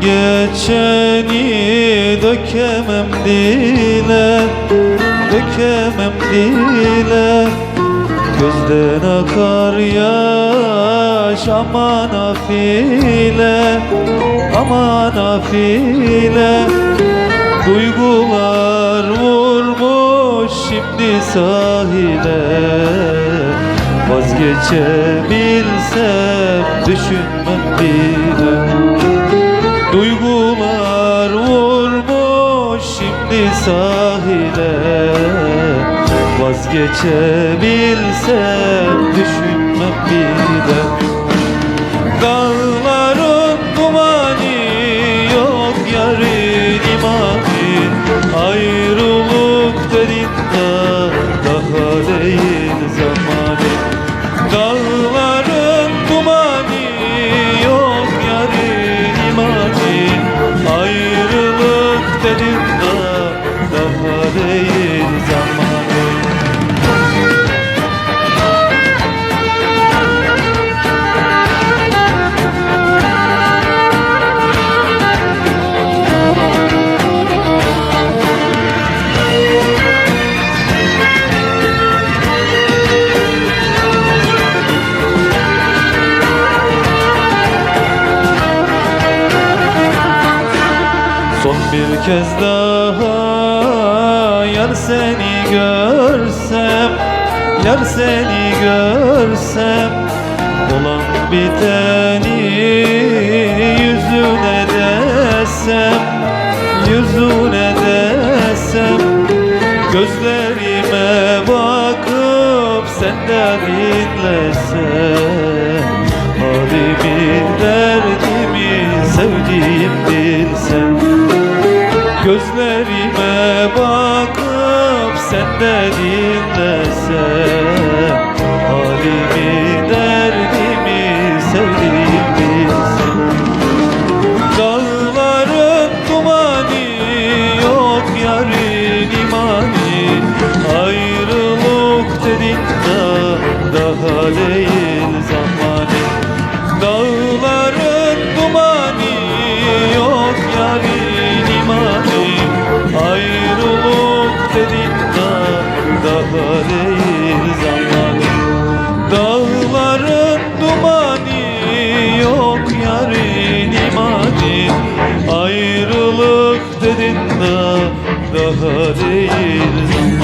geçeni dökemem dile Dökemem dile Gözden akar yaş aman afile Aman afile. Duygular vurmuş şimdi sahile Vazgeçebilsem düşünmem bile sahile. Vazgeçebilsem düşünmem bile Dağların dumanı yok yarın imani. Ayrılık dedin de daha değil zamanı Dağların dumanı yok yarın imani. Ayrılık dedin de daha değil zamanı Son bir kez daha yar seni görsem Yar seni görsem Olan biteni yüzüne desem Yüzüne desem Gözlerime bakıp senden dinlesem Halimi derdimi sevdiğim bilsen Gözlerime bakıp sen de dinlesen. Halimi derdimi değil